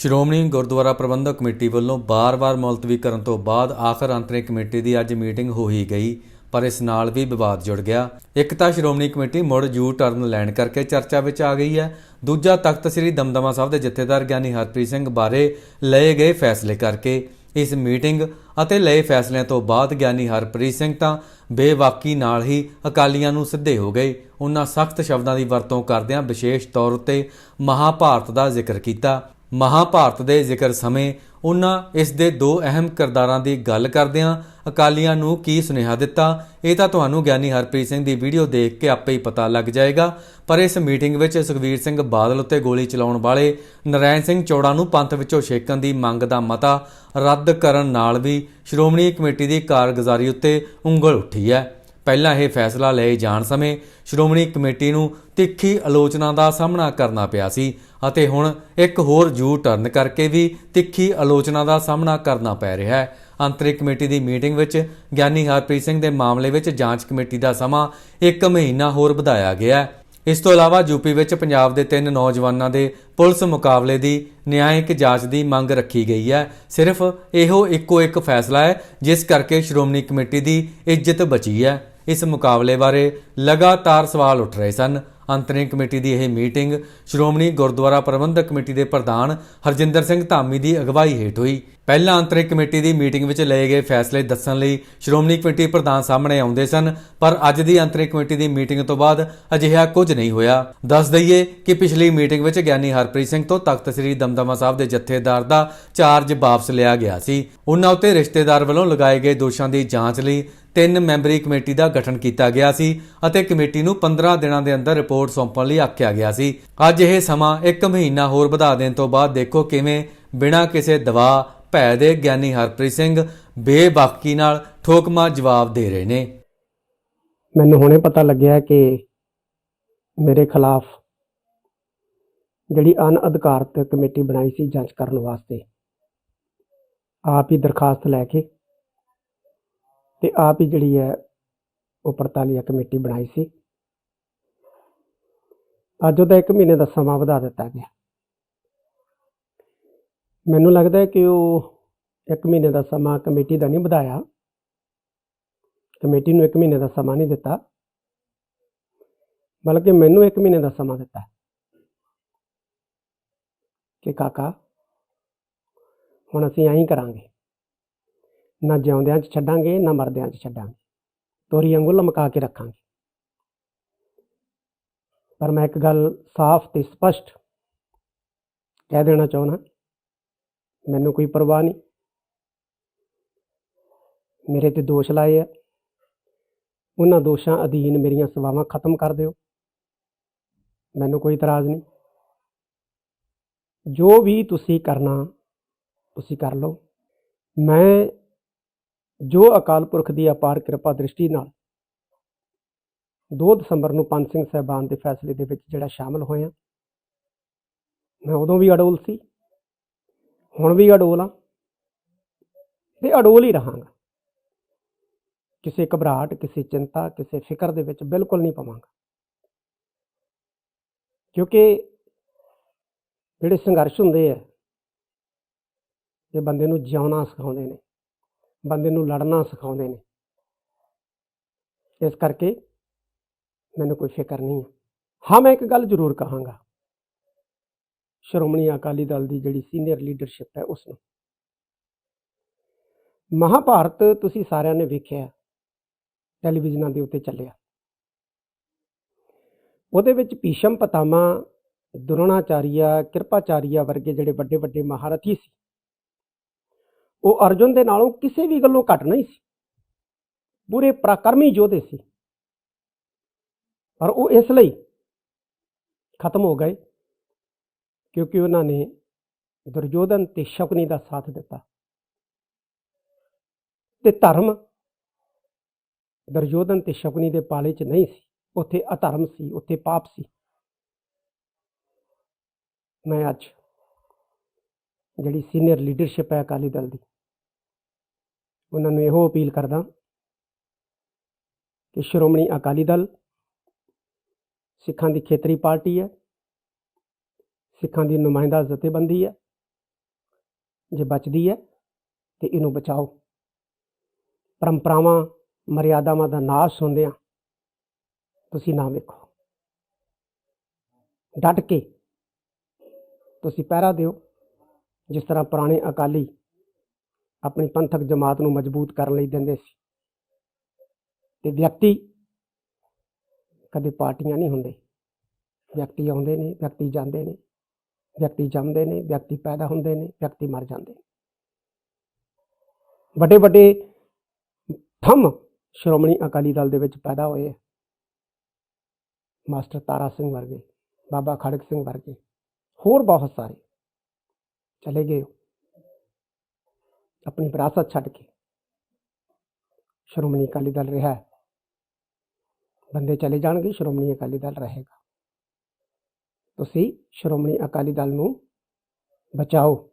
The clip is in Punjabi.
ਸ਼੍ਰੋਮਣੀ ਗੁਰਦੁਆਰਾ ਪ੍ਰਬੰਧਕ ਕਮੇਟੀ ਵੱਲੋਂ ਬਾਰ-ਬਾਰ ਮੁਲਤਵੀ ਕਰਨ ਤੋਂ ਬਾਅਦ ਆਖਰ ਅੰਤਰਿਮ ਕਮੇਟੀ ਦੀ ਅੱਜ ਮੀਟਿੰਗ ਹੋ ਹੀ ਗਈ, ਪਰ ਇਸ ਨਾਲ ਵੀ ਵਿਵਾਦ ਜੁੜ ਗਿਆ। ਇੱਕ ਤਾਂ ਸ਼੍ਰੋਮਣੀ ਕਮੇਟੀ ਮੁੜ ਯੂ ਟਰਨ ਲੈਣ ਕਰਕੇ ਚਰਚਾ ਵਿੱਚ ਆ ਗਈ ਹੈ। ਦੂਜਾ ਤਖਤ ਸ੍ਰੀ ਦਮਦਮਾ ਸਾਹਿਬ ਦੇ ਜਥੇਦਾਰ ਗਿਆਨੀ ਹਰਪ੍ਰੀਤ ਸਿੰਘ ਬਾਰੇ ਲਏ ਗਏ ਫੈਸਲੇ ਕਰਕੇ ਇਸ ਮੀਟਿੰਗ ਅਤੇ ਲਏ ਫੈਸਲਿਆਂ ਤੋਂ ਬਾਅਦ ਗਿਆਨੀ ਹਰਪ੍ਰੀਤ ਸਿੰਘ ਤਾਂ ਬੇਵਾਕੀ ਨਾਲ ਹੀ ਅਕਾਲੀਆਂ ਨੂੰ ਸਿੱਧੇ ਹੋ ਗਏ। ਉਹਨਾਂ ਸਖਤ ਸ਼ਬਦਾਂ ਦੀ ਵਰਤੋਂ ਕਰਦਿਆਂ ਵਿਸ਼ੇਸ਼ ਤੌਰ ਉੱਤੇ ਮਹਾਭਾਰਤ ਦਾ ਜ਼ਿਕਰ ਕੀਤਾ। ਮਹਾਭਾਰਤ ਦੇ ਜ਼ਿਕਰ ਸਮੇਂ ਉਹਨਾਂ ਇਸ ਦੇ ਦੋ ਅਹਿਮ ਕਿਰਦਾਰਾਂ ਦੀ ਗੱਲ ਕਰਦਿਆਂ ਅਕਾਲੀਆਂ ਨੂੰ ਕੀ ਸੁਨੇਹਾ ਦਿੱਤਾ, ਇਹ ਤਾਂ ਤੁਹਾਨੂੰ ਗਿਆਨੀ ਹਰਪ੍ਰੀਤ ਸਿੰਘ ਦੀ ਵੀਡੀਓ ਦੇਖ ਕੇ ਆਪੇ ਹੀ ਪਤਾ ਲੱਗ ਜਾਏਗਾ। ਪਰ ਇਸ ਮੀਟਿੰਗ ਵਿੱਚ ਸੁਖਵੀਰ ਸਿੰਘ ਬਾਦਲ ਉੱਤੇ ਗੋਲੀ ਚਲਾਉਣ ਵਾਲੇ ਨਰੈਣ ਸਿੰਘ ਚੌੜਾ ਨੂੰ ਪੰਥ ਵਿੱਚੋਂ ਛੇਕਣ ਦੀ ਮੰਗ ਦਾ ਮਤਾ ਰੱਦ ਕਰਨ ਨਾਲ ਵੀ ਸ਼੍ਰੋਮਣੀ ਕਮੇਟੀ ਦੀ ਕਾਰਗੁਜ਼ਾਰੀ ਉੱਤੇ ਉਂਗਲ ਉੱਠੀ ਹੈ। ਪਹਿਲਾਂ ਇਹ ਫੈਸਲਾ ਲਏ ਜਾਣ ਸਮੇਂ ਸ਼੍ਰੋਮਣੀ ਕਮੇਟੀ ਨੂੰ ਤਿੱਖੀ ਆਲੋਚਨਾ ਦਾ ਸਾਹਮਣਾ ਕਰਨਾ ਪਿਆ ਸੀ ਅਤੇ ਹੁਣ ਇੱਕ ਹੋਰ ਜੂ ਟਰਨ ਕਰਕੇ ਵੀ ਤਿੱਖੀ ਆਲੋਚਨਾ ਦਾ ਸਾਹਮਣਾ ਕਰਨਾ ਪੈ ਰਿਹਾ ਹੈ। ਅੰਤਰਿਕ ਕਮੇਟੀ ਦੀ ਮੀਟਿੰਗ ਵਿੱਚ ਗਿਆਨੀ ਹਰਪ੍ਰੀਤ ਸਿੰਘ ਦੇ ਮਾਮਲੇ ਵਿੱਚ ਜਾਂਚ ਕਮੇਟੀ ਦਾ ਸਮਾਂ 1 ਮਹੀਨਾ ਹੋਰ ਵਧਾਇਆ ਗਿਆ ਹੈ। ਇਸ ਤੋਂ ਇਲਾਵਾ ਯੂਪੀ ਵਿੱਚ ਪੰਜਾਬ ਦੇ ਤਿੰਨ ਨੌਜਵਾਨਾਂ ਦੇ ਪੁਲਿਸ ਮੁਕਾਬਲੇ ਦੀ ਨਿਆਂਇਕ ਜਾਂਚ ਦੀ ਮੰਗ ਰੱਖੀ ਗਈ ਹੈ। ਸਿਰਫ ਇਹੋ ਇੱਕੋ ਇੱਕ ਫੈਸਲਾ ਹੈ, ਜਿਸ ਕਰਕੇ ਸ਼੍ਰੋਮਣੀ ਕਮੇਟੀ ਦੀ ਇੱਜ਼ਤ ਬਚੀ ਹੈ। ਇਸ ਮੁਕਾਬਲੇ ਬਾਰੇ ਲਗਾਤਾਰ ਸਵਾਲ ਉੱਠ ਰਹੇ ਸਨ। ਅੰਤਰਿਮ ਕਮੇਟੀ ਦੀ ਇਹ ਮੀਟਿੰਗ ਸ਼੍ਰੋਮਣੀ ਗੁਰਦੁਆਰਾ ਪ੍ਰਬੰਧਕ ਕਮੇਟੀ ਦੇ ਪ੍ਰਧਾਨ ਹਰਜਿੰਦਰ ਸਿੰਘ ਧਾਮੀ ਦੀ ਅਗਵਾਈ ਹੇਠ ਹੋਈ। ਪਹਿਲਾਂ ਅੰਤਰਿਮ ਕਮੇਟੀ ਦੀ ਮੀਟਿੰਗ ਵਿੱਚ ਲਏ ਗਏ ਫੈਸਲੇ ਦੱਸਣ ਲਈ ਸ਼੍ਰੋਮਣੀ ਕਮੇਟੀ ਪ੍ਰਧਾਨ ਸਾਹਮਣੇ ਆਉਂਦੇ ਸਨ, ਪਰ ਅੱਜ ਦੀ ਅੰਤਰਿਮ ਕਮੇਟੀ ਦੀ ਮੀਟਿੰਗ ਤੋਂ ਬਾਅਦ ਅਜਿਹਾ ਕੁਝ ਨਹੀਂ ਹੋਇਆ। ਦੱਸ ਦਈਏ ਕਿ ਪਿਛਲੀ ਮੀਟਿੰਗ ਵਿੱਚ ਗਿਆਨੀ ਹਰਪ੍ਰੀਤ ਸਿੰਘ ਤੋਂ ਤਖਤ ਸ੍ਰੀ ਦਮਦਮਾ ਸਾਹਿਬ ਦੇ ਜਥੇਦਾਰ ਦਾ ਚਾਰਜ ਵਾਪਸ ਲਿਆ ਗਿਆ ਸੀ। ਉਹਨਾਂ ਉੱਤੇ ਰਿਸ਼ਤੇਦਾਰ ਵੱਲੋਂ ਲਗਾਏ ਗਏ ਦੋਸ਼ਾਂ ਦੀ ਜਾਂਚ ਲਈ ਤਿੰਨ ਮੈਂਬਰੀ ਕਮੇਟੀ ਦਾ ਗਠਨ ਕੀਤਾ ਗਿਆ ਸੀ ਅਤੇ ਕਮੇਟੀ ਨੂੰ 15 ਦਿਨਾਂ ਦੇ ਅੰਦਰ ਰਿਪੋਰਟ ਸੌਂਪਣ ਲਈ ਆਖਿਆ ਗਿਆ ਸੀ। ਅੱਜ ਇਹ ਸਮਾਂ 1 ਮਹੀਨਾ ਹੋਰ ਵਧਾ ਦੇਣ ਤੋਂ ਬਾਅਦ ਦੇਖੋ ਕਿਵੇਂ ਬਿਨਾਂ ਕਿਸੇ ਦਬਾਅ ਭੈ ਦੇ ਗਿਆਨੀ ਹਰਪ੍ਰੀਤ ਸਿੰਘ ਬੇਬਾਕੀ ਨਾਲ ਠੋਕਮਾ ਜਵਾਬ ਦੇ ਰਹੇ ਨੇ। ਮੈਨੂੰ ਹੁਣੇ ਪਤਾ ਲੱਗਿਆ ਕਿ ਮੇਰੇ ਖਿਲਾਫ ਜਿਹੜੀ ਅਨਅਧਿਕਾਰਤ ਕਮੇਟੀ ਬਣਾਈ ਸੀ ਜਾਂਚ ਕਰਨ ਵਾਸਤੇ ਆਪ ਹੀ ਦਰਖਾਸਤ ਲੈ ਕੇ ਤੇ ਆਪ ਹੀ ਜਿਹੜੀ ਹੈ ਉਹ ਪੜਤਾਲੀਆ ਕਮੇਟੀ ਬਣਾਈ ਸੀ। ਅੱਜ ਉਹਦਾ 1 ਮਹੀਨੇ ਦਾ ਸਮਾਂ ਵਧਾ ਦਿੱਤਾ ਗਿਆ। ਮੈਨੂੰ ਲੱਗਦਾ ਹੈ ਕਿ ਉਹ 1 ਮਹੀਨੇ ਦਾ ਸਮਾਂ ਕਮੇਟੀ ਦਾ ਨਹੀਂ ਵਧਾਇਆ। ਕਮੇਟੀ ਨੂੰ 1 ਮਹੀਨੇ ਦਾ ਸਮਾਂ ਨਹੀਂ ਦਿੱਤਾ। ਬਲਕਿ ਮੈਨੂੰ 1 ਮਹੀਨੇ ਦਾ ਸਮਾਂ ਦਿੱਤਾ। ਕਿ ਕਾਕਾ, ਹੁਣ ਅਸੀਂ ਐਂ ਹੀ ਕਰਾਂਗੇ। ਨਾ ਜਿਉਂਦਿਆਂ 'ਚ ਛੱਡਾਂਗੇ, ਨਾ ਮਰਦਿਆਂ 'ਚ ਛੱਡਾਂਗੇ। ਤੋਰੀ ਵਾਂਗੂ ਲਮਕਾ ਕੇ ਰੱਖਾਂਗੇ। ਪਰ ਮੈਂ ਇੱਕ ਗੱਲ ਸਾਫ਼ ਤੇ ਸਪਸ਼ਟ ਕਹਿ ਦੇਣਾ ਚਾਹੁੰਦਾ ਮੈਨੂੰ ਕੋਈ ਪਰਵਾਹ ਨਹੀਂ। ਮੇਰੇ ਤੇ ਦੋਸ਼ ਲਾਏ ਆ। ਉਹਨਾਂ ਦੋਸ਼ਾਂ ਅਧੀਨ ਮੇਰੀਆਂ ਸੇਵਾਵਾਂ ਖਤਮ ਕਰ ਦਿਓ। ਮੈਨੂੰ ਕੋਈ ਇਤਰਾਜ਼ ਨਹੀਂ। ਜੋ ਵੀ ਤੁਸੀਂ ਕਰਨਾ, ਤੁਸੀਂ ਕਰ ਲਓ। ਮੈਂ ਜੋ ਅਕਾਲ ਪੁਰਖ ਦੀ ਅਪਾਰ ਕਿਰਪਾ ਦ੍ਰਿਸ਼ਟੀ ਨਾਲ 2 ਦਸੰਬਰ ਨੂੰ ਪੰਜ ਸਿੰਘ ਸਹਿਬਾਨ ਦੇ ਫੈਸਲੇ ਦੇ ਵਿੱਚ ਜਿਹੜਾ ਸ਼ਾਮਲ ਹੋਇਆ। ਮੈਂ ਉਦੋਂ ਵੀ ਅਡੋਲ ਸੀ, ਹੁਣ ਵੀ ਅਡੋਲ ਆ ਤੇ ਅਡੋਲ ਹੀ ਰਹਾਂਗਾ। ਕਿਸੇ ਘਬਰਾਹਟ, ਕਿਸੇ ਚਿੰਤਾ, ਕਿਸੇ ਫਿਕਰ ਦੇ ਵਿੱਚ ਬਿਲਕੁਲ ਨਹੀਂ ਪਵਾਂਗਾ। ਕਿਉਂਕਿ ਜਿਹੜੇ ਸੰਘਰਸ਼ ਹੁੰਦੇ ਆ, ਇਹ ਬੰਦੇ ਨੂੰ ਜਿਉਣਾ ਸਿਖਾਉਂਦੇ ਨੇ। ਬੰਦੇ ਨੂੰ ਲੜਨਾ ਸਿਖਾਉਂਦੇ ਨੇ। ਇਸ ਕਰਕੇ ਮੈਨੂੰ ਕੋਈ ਫਿਕਰ ਨਹੀਂ ਹੈ। ਹਾਂ, ਮੈਂ ਇੱਕ ਗੱਲ ਜ਼ਰੂਰ ਕਹਾਂਗਾ। ਸ਼੍ਰੋਮਣੀ ਅਕਾਲੀ ਦਲ ਦੀ ਜਿਹੜੀ ਸੀਨੀਅਰ ਲੀਡਰਸ਼ਿਪ ਹੈ ਉਸ ਨੂੰ ਮਹਾਭਾਰਤ ਤੁਸੀਂ ਸਾਰਿਆਂ ਨੇ ਵੇਖਿਆ ਟੈਲੀਵਿਜ਼ਨਾਂ ਦੇ ਉੱਤੇ ਚੱਲਿਆ। ਉਹਦੇ ਵਿੱਚ ਭੀਸ਼ਮ ਪਤਾਮਾ ਦੁਰੋਣਾਚਾਰੀਆ, ਕਿਰਪਾਚਾਰੀਆ ਵਰਗੇ ਜਿਹੜੇ ਵੱਡੇ ਵੱਡੇ ਮਹਾਰਥੀ ਸੀ ਉਹ ਅਰਜੁਨ ਦੇ ਨਾਲੋਂ ਕਿਸੇ ਵੀ ਗੱਲੋਂ ਘੱਟ ਨਹੀਂ ਸੀ। ਪੂਰੇ ਪ੍ਰਾਕਰਮੀ ਯੋਧੇ ਸੀ। ਪਰ ਉਹ ਇਸ ਲਈ ਖਤਮ ਹੋ ਗਏ ਕਿਉਂਕਿ ਉਹਨਾਂ ਨੇ ਦੁਰਯੋਧਨ ਤੇ ਸ਼ਕਨੀ ਦਾ ਸਾਥ ਦਿੱਤਾ। ਤੇ ਧਰਮ ਦੁਰਯੋਧਨ ਤੇ ਸ਼ਕਨੀ ਦੇ ਪਾਲੇ 'ਚ ਨਹੀਂ ਸੀ। ਉੱਥੇ ਅਧਰਮ ਸੀ, ਉੱਥੇ ਪਾਪ ਸੀ। ਮੈਂ ਅੱਜ ਜਿਹੜੀ ਸੀਨੀਅਰ ਲੀਡਰਸ਼ਿਪ ਹੈ ਅਕਾਲੀ ਦਲ ਦੀ ਉਹਨਾਂ ਨੂੰ ਇਹੋ ਅਪੀਲ ਕਰਦਾ ਕਿ ਸ਼੍ਰੋਮਣੀ ਅਕਾਲੀ ਦਲ ਸਿੱਖਾਂ ਦੀ ਖੇਤਰੀ ਪਾਰਟੀ ਹੈ, ਸਿੱਖਾਂ ਦੀ ਨੁਮਾਇੰਦਾ ਜਥੇਬੰਦੀ ਹੈ, ਜੇ ਬਚਦੀ ਹੈ ਤੇ ਇਹਨੂੰ ਬਚਾਓ। ਪਰੰਪਰਾਵਾਂ, ਮਰਿਆਦਾਵਾਂ ਦਾ ਨਾਸ਼ ਹੁੰਦਿਆਂ ਤੁਸੀਂ ਨਾ ਵੇਖੋ। ਡਟ ਕੇ ਤੁਸੀਂ ਪਹਿਰਾ ਦਿਓ, ਜਿਸ ਤਰ੍ਹਾਂ ਪੁਰਾਣੇ ਅਕਾਲੀ ਆਪਣੀ ਪੰਥਕ ਜਮਾਤ ਨੂੰ ਮਜ਼ਬੂਤ ਕਰਨ ਲਈ ਦਿੰਦੇ ਸੀ। ਤੇ ਵਿਅਕਤੀ ਕਦੇ ਪਾਰਟੀਆਂ ਨਹੀਂ ਹੁੰਦੇ। ਵਿਅਕਤੀ ਆਉਂਦੇ ਨੇ, ਵਿਅਕਤੀ ਜਾਂਦੇ ਨੇ, ਵਿਅਕਤੀ ਜੰਮਦੇ ਨੇ, ਵਿਅਕਤੀ ਪੈਦਾ ਹੁੰਦੇ ਨੇ, ਵਿਅਕਤੀ ਮਰ ਜਾਂਦੇ ਨੇ। ਵੱਡੇ ਵੱਡੇ ਥੰਮ ਸ਼੍ਰੋਮਣੀ ਅਕਾਲੀ ਦਲ ਦੇ ਵਿੱਚ ਪੈਦਾ ਹੋਏ ਮਾਸਟਰ ਤਾਰਾ ਸਿੰਘ ਵਰਗੇ, ਬਾਬਾ ਖੜਕ ਸਿੰਘ ਵਰਗੇ, ਹੋਰ ਬਹੁਤ ਸਾਰੇ। ਚਲੇ ਗਏ ਆਪਣੀ ਵਿਰਾਸਤ ਛੱਡ ਕੇ। ਸ਼੍ਰੋਮਣੀ ਅਕਾਲੀ ਦਲ ਰਿਹਾ ਹੈ। ਬੰਦੇ ਚਲੇ ਜਾਣਗੇ, ਸ਼੍ਰੋਮਣੀ ਅਕਾਲੀ ਦਲ ਰਹੇਗਾ। ਤੁਸੀਂ ਸ਼੍ਰੋਮਣੀ ਅਕਾਲੀ ਦਲ ਨੂੰ ਬਚਾਓ।